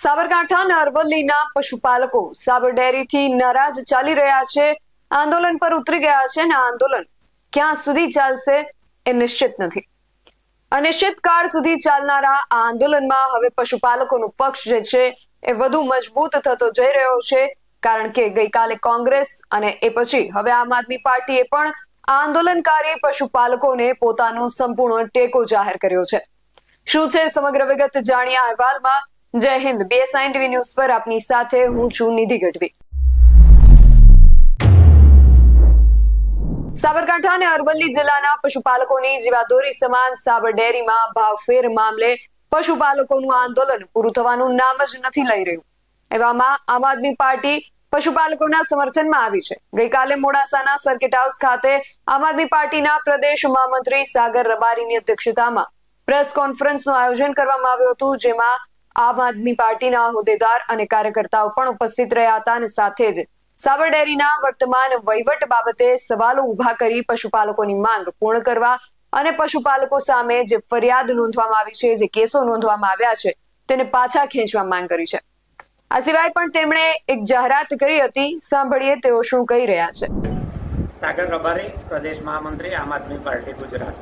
સાબરકાંઠા અને અરવલ્લીના પશુપાલકો સાબર ડેરીથી નારાજ ચાલી રહ્યા છે. આંદોલન પર ઉતરી ગયા છે અને આંદોલન ક્યાં સુધી ચાલશે એ નિશ્ચિત નથી. અનિશ્ચિત કાળ સુધી ચાલનારા આ આંદોલનમાં હવે પશુપાલકોનો પક્ષ જે છે એ વધુ મજબૂત થતો જઈ રહ્યો છે, કારણ કે ગઈકાલે કોંગ્રેસ અને એ પછી હવે આમ આદમી પાર્ટીએ પણ આંદોલનકારી પશુપાલકોને પોતાનો સંપૂર્ણ ટેકો જાહેર કર્યો છે. શું છે સમગ્ર વિગત? જાણ્યા અહેવાલમાં જય હિન્દ. બીએસઆઈ ટીવી ન્યૂઝ પર આપની સાથે હું છું નિધિ ગઢવી. સાબરકાંઠા અને અરવલ્લી જિલ્લાના પશુપાલકોની જીવાદોરી સમાન સાબર ડેરીમાં ભાવફેર મામલે પશુપાલકોનું આંદોલન પૂરું થવાનું નામ જ નથી લઈ રહ્યું. એવામાં આમ આદમી પાર્ટી પશુપાલકોના સમર્થનમાં આવી છે. ગઈકાલે મોડાસાના સર્કિટ હાઉસ ખાતે આમ આદમી પાર્ટીના પ્રદેશ મહામંત્રી સાગર રબારીની અધ્યક્ષતામાં પ્રેસ કોન્ફરન્સનું આયોજન કરવામાં આવ્યું હતું, જેમાં આમ આદમી પાર્ટીના હોદ્દેદાર અને કાર્યકર્તાઓ પણ ઉપસ્થિત રહ્યા હતા અને સાથે જ સાબર વર્તમાન વહીવટ બાબતે સવાલો ઊભા કરી પશુપાલકોની માંગ પૂર્ણ કરવા અને પશુપાલકો સામે જે ફરિયાદ નોંધવામાં આવી છે, જે કેસો નોંધવામાં આવ્યા છે, તેને પાછા ખેંચવા માંગ કરી છે. આ સિવાય પણ તેમણે એક જાહેરાત કરી હતી, સાંભળીએ તેઓ શું કહી રહ્યા છે. સાગર રબારી, પ્રદેશ મહામંત્રી, આમ આદમી પાર્ટી ગુજરાત.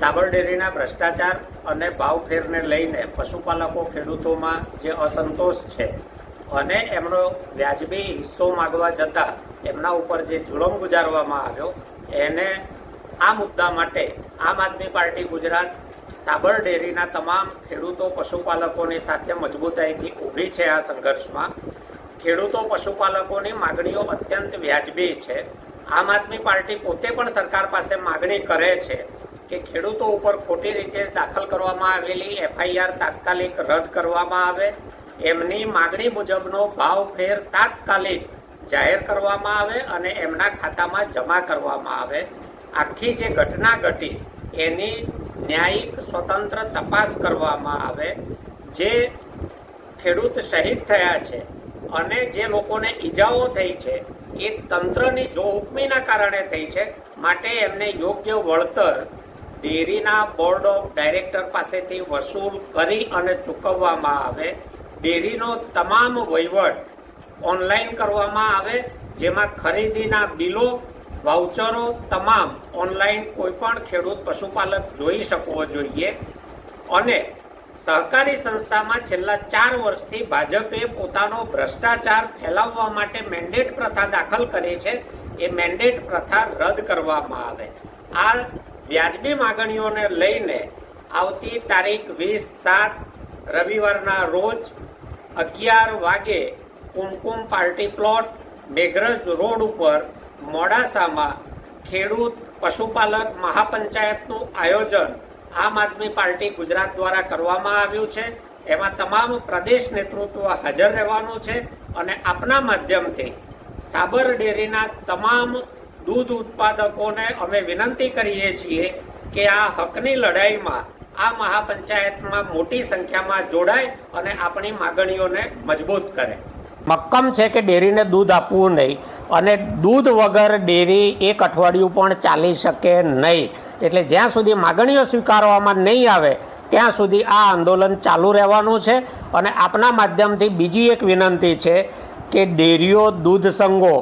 સાબર ભ્રષ્ટાચાર અને ભાવફેરને લઈને પશુપાલકો ખેડૂતોમાં જે અસંતોષ છે અને એમનો વ્યાજબી હિસ્સો માગવા જતાં એમના ઉપર જે જુલમ ગુજારવામાં આવ્યો, એને આ મુદ્દા માટે આમ આદમી પાર્ટી ગુજરાત સાબર ડેરીના તમામ ખેડૂતો પશુપાલકોની સાથે મજબૂતાઈથી ઊભી છે આ સંઘર્ષમાં. ખેડૂતો પશુપાલકોની માગણીઓ અત્યંત વ્યાજબી છે. આમ આદમી પાર્ટી પોતે પણ સરકાર પાસે માગણી કરે છે. કે ખેડૂતો ઉપર ખોટી રીતે દાખલ કરવામાં આવેલી એફઆઈઆર તાત્કાલિક રદ કરવામાં આવે, એમની માગણી મુજબનો ભાવ ફેર તાત્કાલિક જાહેર કરવામાં આવે અને એમના ખાતામાં જમા કરવામાં આવે. આખી જે ઘટના ઘટી એની ન્યાયિક સ્વતંત્ર તપાસ કરવામાં આવે. જે ખેડૂત શહીદ થયા છે અને જે લોકોને ઈજાઓ થઈ છે, એ તંત્રની જોહુકમીના કારણે થઈ છે, માટે એમને યોગ્ય વળતર ડેરીના બોર્ડ ઓફ ડાયરેક્ટર પાસેથી વસૂલ કરી અને ચૂકવવામાં આવે. ડેરીનો તમામ વહીવટ ઓનલાઈન કરવામાં આવે, જેમાં ખરીદીના બિલો વાઉચરો તમામ ઓનલાઈન કોઈ પણ ખેડૂત પશુપાલક જોઈ શકવો જોઈએ. અને સહકારી સંસ્થામાં છેલ્લા ચાર વર્ષથી ભાજપે પોતાનો ભ્રષ્ટાચાર ફેલાવવા માટે મેન્ડેટ પ્રથા દાખલ કરી છે. એ મેન્ડેટ પ્રથા રદ કરવામાં આવે. આ વ્યાજબી માગણીઓને લઈને આવતી તારીખ વીસ સાત રવિવારના રોજ અગિયાર વાગે Kumkum party plot, Meghraj road ઉપર મોડાસામાં ખેડૂત પશુપાલક મહાપંચાયતનું આયોજન આમ આદમી પાર્ટી ગુજરાત દ્વારા કરવામાં આવ્યું છે. એમાં તમામ પ્રદેશ નેતૃત્વ હાજર રહેવાનું છે અને આપના માધ્યમથી સાબર ડેરીના તમામ દૂધ ઉત્પાદકોને અમે વિનંતી કરીએ છીએ કે આ હકની લડાઈમાં આ મહાપંચાયતમાં મોટી સંખ્યામાં જોડાય અને આપણી માગણીઓને મજબૂત કરે. મક્કમ છે કે ડેરીને દૂધ આપવું નહીં અને દૂધ વગર ડેરી એક અઠવાડિયું પણ ચાલી શકે નહીં. એટલે જ્યાં સુધી માગણીઓ સ્વીકારવામાં નહીં આવે, ત્યાં સુધી આ આંદોલન ચાલુ રહેવાનું છે અને આપના માધ્યમથી બીજી એક વિનંતી છે કે ડેરીઓ દૂધ સંઘો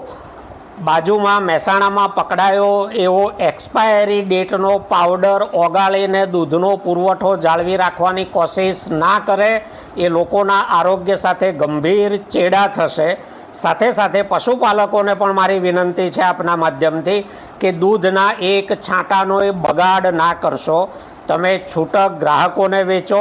બાજુમાં મહેસાણામાં પકડાયો એવો એક્સપાયરી ડેટનો પાવડર ઓગાળીને દૂધનો પુરવઠો જાળવી રાખવાની કોશિશ ના કરે એ લોકોના આરોગ્ય સાથે ગંભીર ચેડા થશે. સાથે સાથે પશુપાલકોને પણ મારી વિનંતી છે આપના માધ્યમથી કે દૂધના એક છાંટાનો એ બગાડ ના કરશો. તમે છૂટક ગ્રાહકોને વેચો,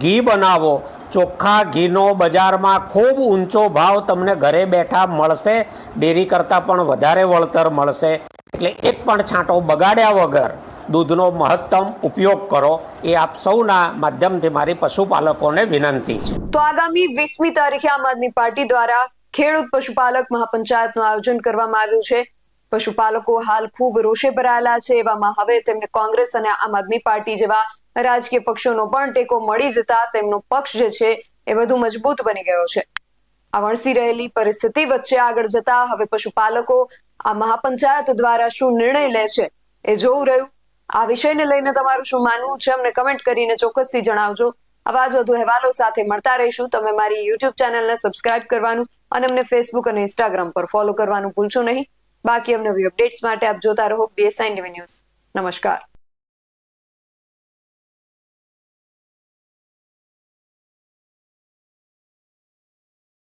ઘી બનાવો ચોખ્ખા ઘીનો બજારમાં ખૂબ ઊંચો ભાવ તમને ઘરે બેઠા મળશે. ડેરી કરતાં પણ વધારે વળતર મળશે. એટલે એક પણ છાંટો બગાડ્યા વગર દૂધનો મહત્તમ ઉપયોગ કરો. એ આપ સૌના માધ્યમથી મારી પશુપાલકોને વિનંતી છે. તો આગામી વીસમી તારીખે આમ આદમી પાર્ટી દ્વારા ખેડૂત પશુપાલક મહાપંચાયતનું આયોજન કરવામાં આવ્યું છે. પશુપાલકો હાલ ખૂબ રોષે ભરાયેલા છે. એવામાં હવે તેમને કોંગ્રેસ અને આમ આદમી પાર્ટી જેવા રાજકીય પક્ષોનો પણ ટેકો મળી જતા તેમનો પક્ષ જે છે એ વધુ મજબૂત બની ગયો છે. આ વણસી રહેલી પરિસ્થિતિ વચ્ચે આગળ જતા હવે પશુપાલકો આ મહાપંચાયત દ્વારા શું નિર્ણય લે છે એ જોવું રહ્યું. આ વિષયને લઈને તમારું શું માનવું છે અમને કમેન્ટ કરીને ચોક્કસથી જણાવજો. આવા જ વધુ અહેવાલો સાથે મળતા રહીશું. તમે મારી યુટ્યુબ ચેનલને સબસ્ક્રાઇબ કરવાનું અને અમને ફેસબુક અને ઇન્સ્ટાગ્રામ પર ફોલો કરવાનું ભૂલશો નહીં. બાકી અવનવી અપડેટ્સ માટે આપ જોતા રહો બીએસઆઈ ન્યૂઝ નમસ્કાર.